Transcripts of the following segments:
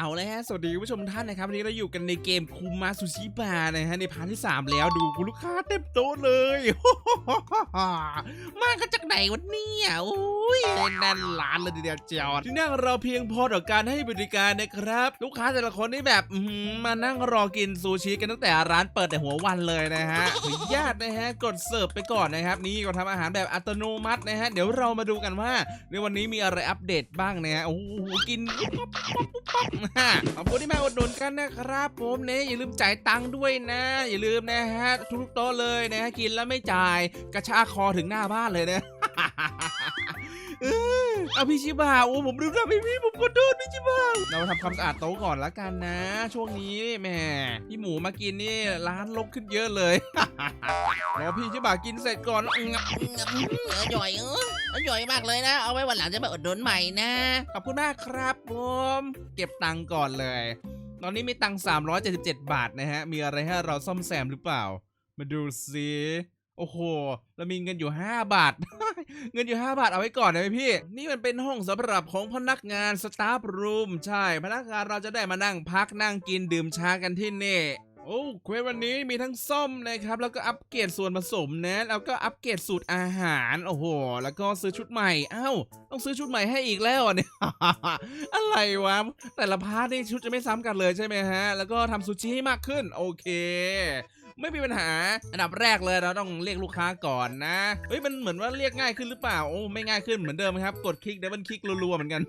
เอาเลยฮะ สวัสดีผู้ชมท่านนะครับ วันนี้เราอยู่กันในเกมคูมาซูชิบาร์นะฮะ ในพาร์ทที่ 3 แล้วดูคุณลูกค้าเต็มโต๊ะเลย มากันจากไหนวันนี้โอ้ยแน่นร้านเลยทีเดียวเจียวที่นั่งเราเพียงพอต่อการให้บริการนะครับ ลูกค้าแต่ละคนนี่แบบมานั่งรอกินซูชิกันตั้งแต่ร้านเปิดแต่หัววันเลยนะฮะขออนุญาตนะฮะกดเสิร์ฟไปก่อนนะครับ นี่ก็ทำอาหารแบบอัตโนมัตินะฮะเดี๋ยวเรามาดูกันว่า ในวันนี้มีอะไรอัปเดตบ้างนะฮะโอ้โหกินป๊อปป๊อปป๊อปป๊อปฮะขอบคุณที่มาอุดหนุนกันนะครับ ผมเนี่ยอย่าลืมจ่ายตังค์ด้วยนะ อย่าลืมนะฮะทุกโต๊ะเลยนะฮะกินแล้วไม่จ่ายกระชากคอถึงหน้าบ้านเลยนะเออเอาพี่ชิบะโอ้ผมลืมทำพี่พี่ผมขอโทษพี่ชิบะเราทำความสะอาดโต๊ะก่อนละกันนะ ช่วงนี้แหมพี่หมูมากินนี่ร้านลกขึ้นเยอะเลยรอพี่ชิบะกินเสร็จก่อนแล้วงับอร่อยเออ อร่อยมากเลยนะ เอาไว้วันหลังจะมาอุดหนุนใหม่นะ ขอบคุณมากครับผมเก็บตังค์ก่อนเลย ตอนนี้มีตังค์377 บาทนะฮะ มีอะไรให้เราซ่อมแซมหรือเปล่า มาดูสิโอ้โหเรามีเงินอยู่ 5 บาท เงินอยู่ 5 บาทเอาไว้ก่อนนะพี่ นี่มันเป็นห้องสำหรับของพนักงานสตาฟรูมใช่ พนักงานเราจะได้มานั่งพักนั่งกินดื่มชากันที่นี่ โอ้เควสวันนี้มีทั้งซ่อมนะครับ แล้วก็อัปเกรดส่วนผสมนะ แล้วก็อัปเกรดสูตรอาหาร โอ้โห แล้วก็ซื้อชุดใหม่เอ้าต้องซื้อชุดใหม่ให้อีกแล้วเนี่ย อะไรวะ แต่ละพาร์ทนี่ชุดจะไม่ซ้ำกันเลยใช่ไหมฮะ แล้วก็ทำซูชิให้มากขึ้น โอเคไม่มีปัญหา อันดับแรกเลยเราต้องเรียกลูกค้าก่อนนะ เฮ้ยมันเหมือนว่าเรียกง่ายขึ้นหรือเปล่า โอ้ไม่ง่ายขึ้นเหมือนเดิมครับ กดคลิกดับเบิลคลิกรัวๆเหมือนกัน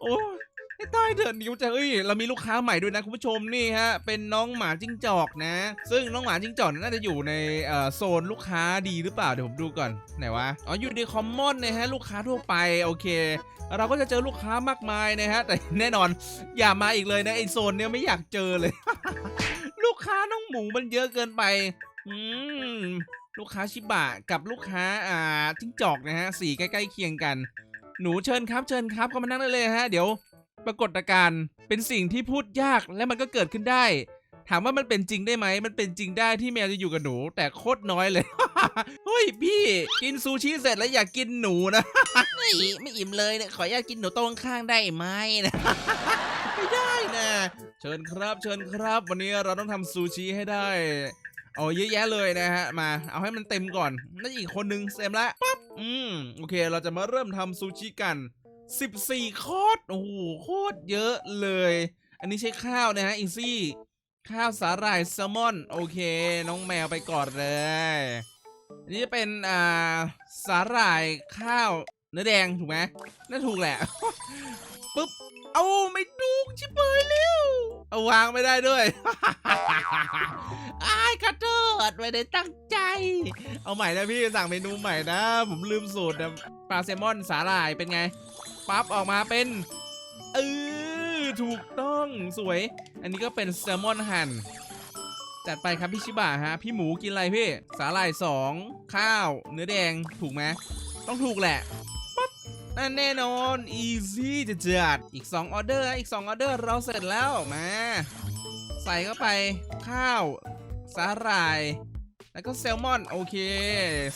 โอ้ ใต้เดินนิ้วจะเอ้ยเรามีลูกค้าใหม่ด้วยนะคุณผู้ชมนี่ฮะเป็นน้องหมาจิ้งจอกนะ ซึ่งน้องหมาจิ้งจอกน่าจะอยู่ในโซนลูกค้าดีหรือเปล่าเดี๋ยวผมดูก่อนไหนวะอ๋ออยู่ในคอมมอนนะฮะลูกค้าทั่วไปโอเค เราก็จะเจอลูกค้ามากมายนะฮะแต่แน่นอนอย่ามาอีกเลยนะไอโซนเนี้ยไม่อยากเจอเลย ลูกค้าน้องหมูมันเยอะเกินไปอืมลูกค้าชิบะกับลูกค้าอ่าจิ้งจอกนะฮะสีใกล้ๆเคียงกันหนูเชิญครับเชิญครับก็มานั่งได้เลยฮะเดี๋ยว ปรากฏการณ์เป็นสิ่งที่พูดยากและมันก็เกิดขึ้นได้ ถามว่ามันเป็นจริงได้ไหม มันเป็นจริงได้ที่แมวจะอยู่กับหนู แต่โคตรน้อยเลย เฮ้ยพี่กินซูชิเสร็จแล้วอยากกินหนูนะเฮ้ยไม่อิ่มเลยเนี่ยขออนุญาตกินหนูโต้งข้างได้ไหมนะไม่ได้นะเชิญครับ เชิญครับ วันนี้เราต้องทำซูชิให้ได้ เอาเยอะแยะเลยนะฮะ มา เอาให้มันเต็มก่อนนั่นอีกคนนึงเต็มละปั๊บ อืม โอเค เราจะมาเริ่มทำซูชิกัน 14 คอร์สโอ้โหโคตรเยอะเลย อันนี้ใช้ข้าวนะฮะอีซี่ ข้าวสาหร่ายแซลมอน โอเค น้องแมวไปก่อนเลย อันนี้จะเป็น อ่า สาหร่ายข้าวเนื้อแดง ถูกไหมน่าถูกแหละ ปุ๊บ เอาไม่ถูกชิบหายแล้ว เอาวางไม่ได้ด้วย อ้ายขอโทษไม่ได้ตั้งใจ เอาใหม่นะพี่สั่งเมนูใหม่นะ ผมลืมสูตรนะปลาแซลมอนสาหร่ายเป็นไง ปั๊บออกมาเป็นเออถูกต้องสวย อันนี้ก็เป็นแซลมอนหั่นจัดไปครับพี่ชิบะฮะ พี่หมูกินอะไรพี่ สาหร่ายสองข้าว เนื้อแดงถูกไหมต้องถูกแหละปั๊บนั่นแน่นอน อีซี่จะจัดอีก 2 ออเดอร์อีก 2 ออเดอร์เราเสร็จแล้วมา ใส่เข้าไปข้าว สาหร่าย แล้วก็แซลมอน โอเค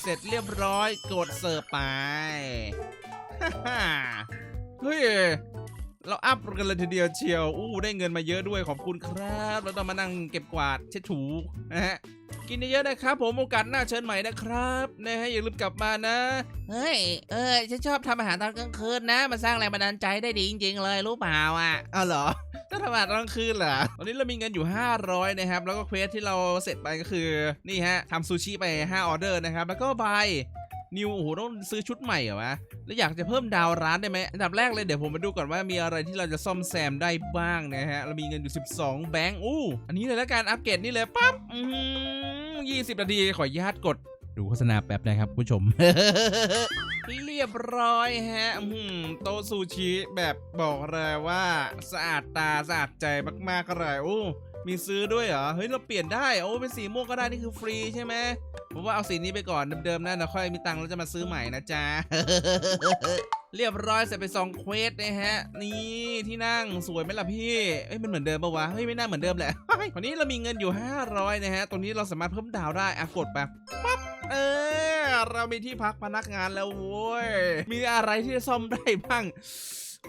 เสร็จเรียบร้อยกดเสิร์ฟไป เฮ้ย เราอัพกันเลยทีเดียวเชียว อู้ได้เงินมาเยอะด้วยขอบคุณครับ แล้วต้องมานั่งเก็บกวาดเช็ดถูนะฮะ กินเยอะๆนะครับ ผมโอกาสหน้าเชิญใหม่นะครับนะฮะอย่าลืมกลับมานะ เฮ้ย เออฉันชอบทำอาหารตอนกลางคืนนะ มันสร้างแรงบันดาลใจได้ดีจริงๆเลยรู้เปล่าอะอ้าวเหรอถ้าทำอาหารตอนกลางคืนเหรอ ตอนนี้เรามีเงินอยู่ 500 นะครับ แล้วก็เควสที่เราเสร็จไปก็คือ นี่ฮะทำซูชิไป 5 ออเดอร์นะครับ แล้วก็บาย นิวโอ้โหต้องซื้อชุดใหม่เหรอวะแล้วอยากจะเพิ่มดาวร้านได้ไหมอันดับแรกเลยเดี๋ยวผมมาดูก่อนว่ามีอะไรที่เราจะซ่อมแซมได้บ้างนะฮะเรามีเงินอยู่ 12 แบงค์อู้อันนี้เลยแล้วการอัปเกรดนี่เลยปั๊บอืมยี่สิบนาทีขออนุญาตกด ดูโฆษณาแป๊บนะครับผู้ชม เรียบร้อยฮะอืมโต๊ะซูชิแบบบอกเลยว่าสะอาดตาสะอาดใจมากๆเลยโอ้มีซื้อด้วยเหรอ เฮ้ย เราเปลี่ยนได้ โอ้ เป็นสีม่วงก็ได้ นี่คือฟรีใช่ไหมผมว่าเอาสีนี้ไปก่อนเดิมๆนะเดี๋ยวค่อยมีตังค์แล้วจะมาซื้อใหม่นะจ๊ะ เรียบร้อยเสร็จไปสองเควสนะฮะ นี่ที่นั่งสวยไหมล่ะพี่เอ้ยมันเหมือนเดิมปะวะ เฮ้ยไม่น่าเหมือนเดิมแหละวันนี้เรามีเงินอยู่ 500 นะฮะ ตรงนี้เราสามารถเพิ่มดาวได้ อะกดไปปั๊บ เออ เรามีที่พักพนักงานแล้วโว้ย มีอะไรที่จะซ่อมได้บ้าง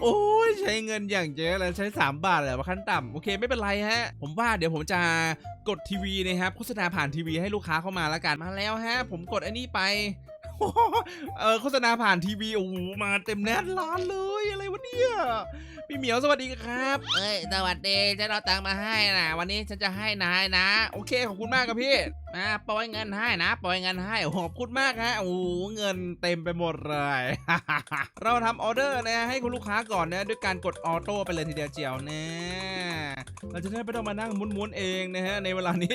โอ้ยใช้เงินอย่างเยอะเลยใช้ 3 บาทเลยว่าขั้นต่ำโอเคไม่เป็นไรฮะ ผมว่าเดี๋ยวผมจะกดทีวีนะครับโฆษณาผ่านทีวีให้ลูกค้าเข้ามาแล้วกันมาแล้วฮะ ผมกดไอ้นี่ไปเออโฆษณาผ่านทีวีโอ้โหมาเต็มแน่นร้านเลยอะไรวะเนี่ย พี่เหมียวสวัสดีครับ เอ้ยสวัสดีฉันเอาตังค์มาให้นะวันนี้ฉันจะให้นายนะ โอเคขอบคุณมากครับพี่อ่าปล่อยเงินให้นะปล่อยเงินให้โอ้โหขอบคุณมากฮะโอ้โหเงินเต็มไปหมดเลย เราทำออเดอร์นะให้คุณลูกค้าก่อนนะด้วยการกดออโต้ไปเลยทีเดียวเจียวนะเราจะได้ไม่ต้องมานั่งม้วนๆเองนะฮะในเวลานี้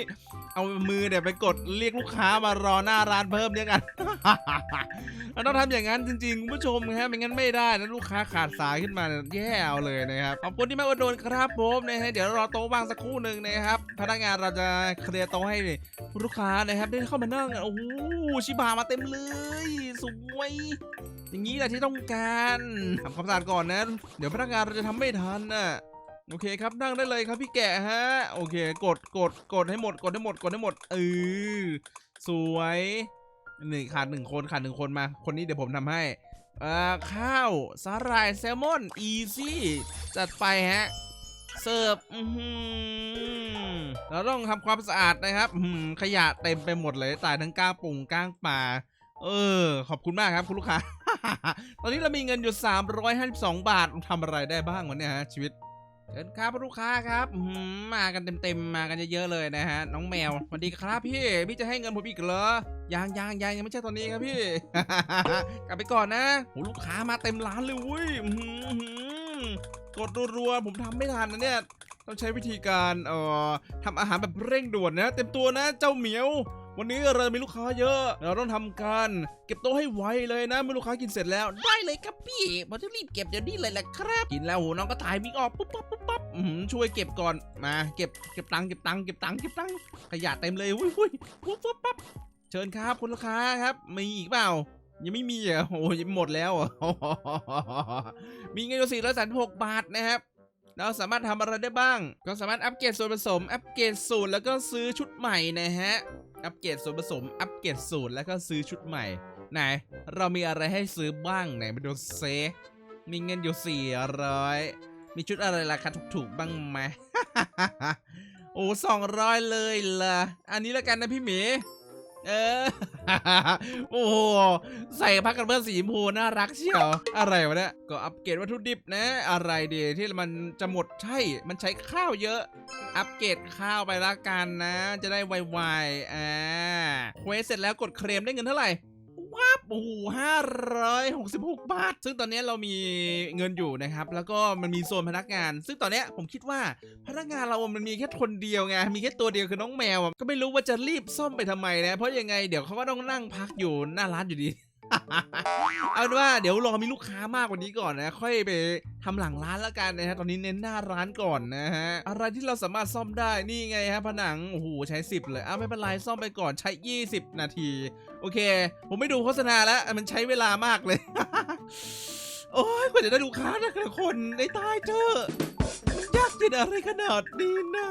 เอามือเนี่ยวไปกดเรียกลูกค้ามารอหน้าร้านเพิ่มเนี่ยกัน เราต้องทำอย่างนั้นจริงๆคุณผู้ชมฮะไม่งั้นไม่ได้นะลูกค้าขาดสายขึ้นมาแย่เอาเลยนะครับขอบคุณที่มาอุดหนุนครับผมนะฮะเดี๋ยวรอโต๊ะว่างสักครู่หนึ่งนะครับพนักงานเราจะเคลียร์โต๊ะให้ลูกค้านะครับได้เข้ามานั่งโอ้โหชิบามาเต็มเลยสวยอย่างนี้แหละที่ต้องการทำความสะอาดก่อนนะ เดี๋ยวพนักงานเราจะทำไม่ทันน่ะโอเคครับนั่งได้เลยครับพี่แกะฮะโอเค กดกดกดให้หมดกดให้หมดกดให้หมดเออสวยหนึ่งขาดหนึ่งคนขาดหนึ่งคนมา คนนี้เดี๋ยวผมทำให้ อ่อข้าวสาหร่ายแซลมอน อีซี่ จัดไปฮะ เสิร์ฟเราต้องทำความสะอาดนะครับขยะเต็มไปหมดเลยตายทั้งก้างปุ่งก้างป่าเออ ขอบคุณมากครับ คุณลูกค้า ตอนนี้เรามีเงินอยู่ 352 บาททำอะไรได้บ้างวันนี้ฮะ ชีวิต เชิญครับลูกค้าครับมากันเต็มๆมากันเยอะๆเลยนะฮะน้องแมวสวัสดีครับพี่พี่จะให้เงินผมอีกเหรอยังยังยังยังไม่ใช่ตอนนี้ครับพี่กลับไปก่อนนะโหลูกค้ามาเต็มร้านเลยเว้ยกดรัวๆผมทำไม่ทันนะเนี่ยต้องใช้วิธีการเอ่อทำอาหารแบบเร่งด่วนนะ เต็มตัวนะเจ้าเหมียว วันนี้เรามีลูกค้าเยอะ เราต้องทำการเก็บโต๊ะให้ไวเลยนะเมื่อลูกค้ากินเสร็จแล้ว ได้เลยครับพี่ผมจะรีบเก็บเดี๋ยวนี้เลยแหละครับ กินแล้วโหน้องก็ถ่ายมิกออกปุ๊บปั๊บปุ๊บปั๊บช่วยเก็บก่อนมาเก็บเก็บตังค์เก็บตังค์เก็บตังค์เก็บตังค์ขยะเต็มเลยวุ้ยวุ้ยปุ๊บปุ๊บปั๊บเชิญครับคุณลูกค้าครับมีอีกเปล่ายังไม่มีเหรอะโอ้ยหมดแล้วอะมีเงินอยู่สี่ร้อยสามสิบหกบาทนะครับ เราสามารถทำอะไรได้บ้าง ก็สามารถอัปเกรดส่วนผสม อัปเกรดสูตรแล้วก็ซื้อชุดใหม่นะฮะ อัปเกรดส่วนผสม อัปเกรดสูตรแล้วก็ซื้อชุดใหม่ ไหน เรามีอะไรให้ซื้อบ้างไหนมาดูเซมีเงินอยู่ 400 มีชุดอะไรราคาถูกๆบ้างไหม โอ้สองร้อยเลยล่ะ อันนี้แล้วกันนะพี่หมี เออ โอ้โห ใส่ผักกันเปื้อนสีมูน่ารักเชียว อะไรวะเนี่ย ก็อัปเกรดวัตถุดิบนะ อะไรดีที่มันจะหมดใช่ มันใช้ข้าวเยอะ อัปเกรดข้าวไปละกันนะ จะได้ไวๆ อ่า เควสเสร็จแล้วกดเคลมได้เงินเท่าไหร่ ว้าบโอ้โหห้าร้อยหกสิบหกบาท ซึ่งตอนนี้เรามีเงินอยู่นะครับ แล้วก็มันมีโซนพนักงาน ซึ่งตอนนี้ผมคิดว่าพนักงานเรามันมีแค่คนเดียวไง มีแค่ตัวเดียวคือน้องแมวอะก็ไม่รู้ว่าจะรีบซ่อมไปทำไมนะ เพราะยังไงเดี๋ยวเขาก็ต้องนั่งพักอยู่หน้าร้านอยู่ดี เอาเป็นว่าเดี๋ยวรอมีลูกค้ามากกว่านี้ก่อนนะ ค่อยไปทำหลังร้านแล้วกันนะฮะตอนนี้เน้นหน้าร้านก่อนนะฮะอะไรที่เราสามารถซ่อมได้นี่ไงฮะผนังโอ้โหใช้ 10 เลยอ้าวไม่เป็นไรซ่อมไปก่อนใช้ 20 นาที โอเค ผมไม่ดูโฆษณาแล้วมันใช้เวลามากเลย โอ้ยกว่าจะได้ลูกค้านะแต่ละคนในตายเธอยากเย็นอะไรขนาดนี้นะ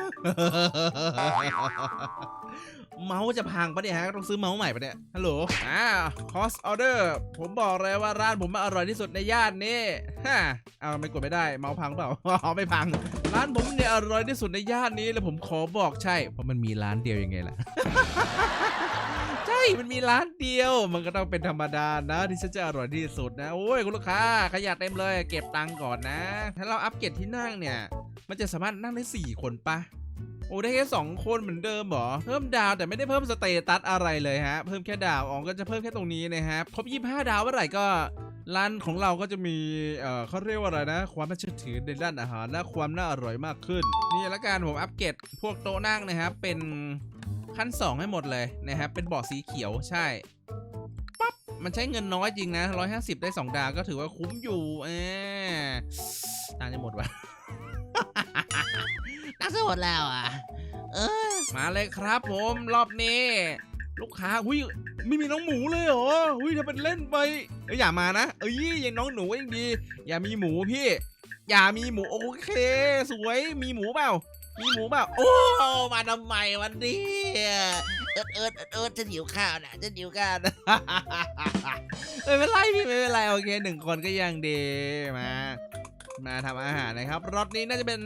เมาส์จะพังปะเนี่ยฮะต้องซื้อเมาส์ใหม่ปะเนี่ย ฮัลโหล อ่าคอสออเดอร์ ผมบอกเลยว่าร้านผมมันอร่อยที่สุดในย่านนี้ฮะเอาไม่กดไม่ได้ เมาส์พังเปล่าอ๋อไม่พัง ร้านผมเนี่ยอร่อยที่สุดในย่านนี้แล้วผมขอบอกใช่ เพราะมันมีร้านเดียวยังไงล่ะใช่ มันมีร้านเดียว มันก็ต้องเป็นธรรมดานะ ที่ฉันจะอร่อยที่สุดนะ โอ้ยคุณลูกค้า ขยะเต็มเลย เก็บตังค์ก่อนนะ ถ้าเราอัปเกรดที่นั่งเนี่ย มันจะสามารถนั่งได้ 4 คนปะ โอ้ได้แค่2คนเหมือนเดิมเหรอ เพิ่มดาวแต่ไม่ได้เพิ่มสเตตัสอะไรเลยฮะ เพิ่มแค่ดาวอ๋อก็จะเพิ่มแค่ตรงนี้นะครับครบ25ดาวเมื่อไหร่ก็ร้านของเราก็จะมี เอ่อเขาเรียกว่าอะไรนะ ความน่าเชื่อถือในด้านอาหารและความน่าอร่อยมากขึ้น นี่ละกันผมอัปเกรดพวกโต๊ะนั่งนะครับ เป็นขั้น 2 ให้หมดเลยนะครับ เป็นเบาะสีเขียวใช่ปั๊บมันใช้เงินน้อยจริงนะ 150 ได้ 2 ดาวก็ถือว่าคุ้มอยู่เออตางค์จะหมดวะ นักสวดแล้วอะ เออ มาเลยครับผมรอบนี้ ลูกค้าอุ้ยไม่มีน้องหมูเลยเหรออุ้ยถ้าเป็นเล่นไปเอ้ยอย่ามานะเอ้ยยังน้องหนูยังดี อย่ามีหมูพี่ อย่ามีหมูโอเค สวยมีหมูเปล่า มีหมูเปล่าโอ้มาทำไมวันนี้เอิดเอิดเอิดเอิดฉันหิวข้าวนะฉันหิวข้าวนะ ไม่เป็นไรพี่ไม่เป็นไรโอเคหนึ่งคนก็ยังดีมามาทำอาหารนะครับรถนี้น่าจะเป็น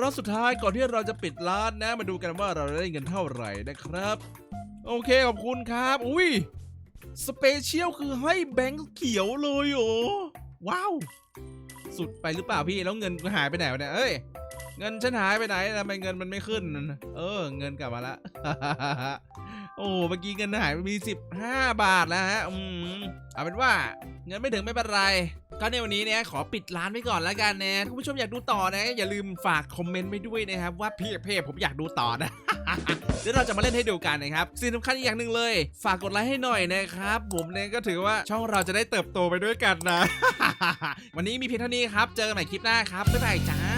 รถสุดท้ายก่อนที่เราจะปิดร้านนะ มาดูกันว่าเราได้เงินเท่าไหร่นะครับ โอเคขอบคุณครับ อุ้ยสเปเชียลคือให้แบงค์เขียวเลยโอ้ว้าว สุดไปหรือเปล่าพี่แล้วเงินหายไปไหนวะเนี่ยเอ้ยเงินฉันหายไปไหนทำไมเงินมันไม่ขึ้น เออ เงินกลับมาละ โอ้เมื่อกี้เงินหายไปมี15บาทแล้วฮะ อืมเอาเป็นว่า เงินไม่ถึงไม่เป็นไร ก็ในวันนี้เนี่ยขอปิดร้านไว้ก่อนแล้วกันนะคุณผู้ชมอยากดูต่อนะ อย่าลืมฝากคอมเมนต์ไว้ด้วยนะครับ ว่าพี่เพ่ผมอยากดูต่อนะเดี๋ยวเราจะมาเล่นให้ดูกันนะครับสิ่งสำคัญอีกอย่างหนึ่งเลย ฝากกดไลค์ให้หน่อยนะครับ ผมเนี่ยก็ถือว่าช่องเราจะได้เติบโตไปด้วยกันนะ วันนี้มีเพียงเท่านี้ครับ เจอกันใหม่คลิปหน้าครับบ๊ายบายจ้า